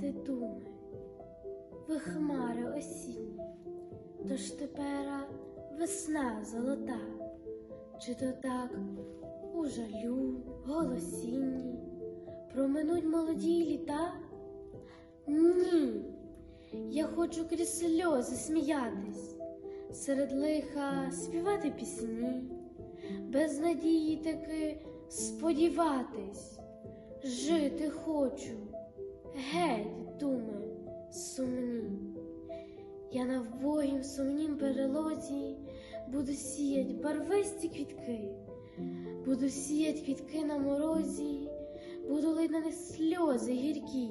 ти думай, ви хмари осінні, тож тепера весна золота, чи то так у жалю, голосінні, проминуть молоді літа? Ні, я хочу крізь сльози сміятись, серед лиха співати пісні, без надії таки сподіватись, жити хочу, геть, думи, сумні. Я на вбогім сумнім перелозі буду сіять барвисті квітки, буду сіять квітки на морозі, буду лить на них сльози гіркі,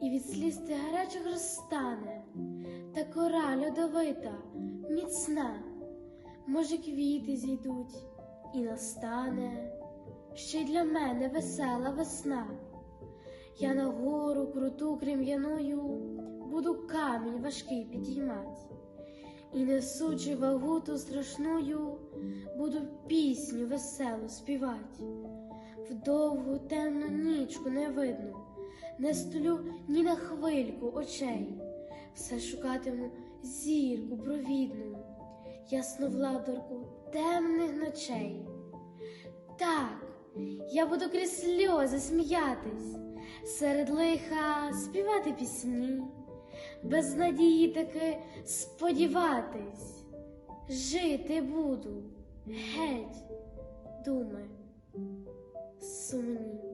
і від сліз ти гарячих розтане, та кора льодовита, міцна, може, квіти зійдуть, і настане ще й для мене весела весна. Я на гору круту крем'яною буду камінь важкий підіймать, і несучи вагу ту страшною, буду пісню веселу співать. В довгу темну нічку не видно, не столю ні на хвильку очей, все шукатиму зірку провідну, ясновладорку темних ночей. Так, я буду крізь сльози сміятись, серед лиха співати пісні, без надії таки сподіватись, жити буду, геть, думи, сумні.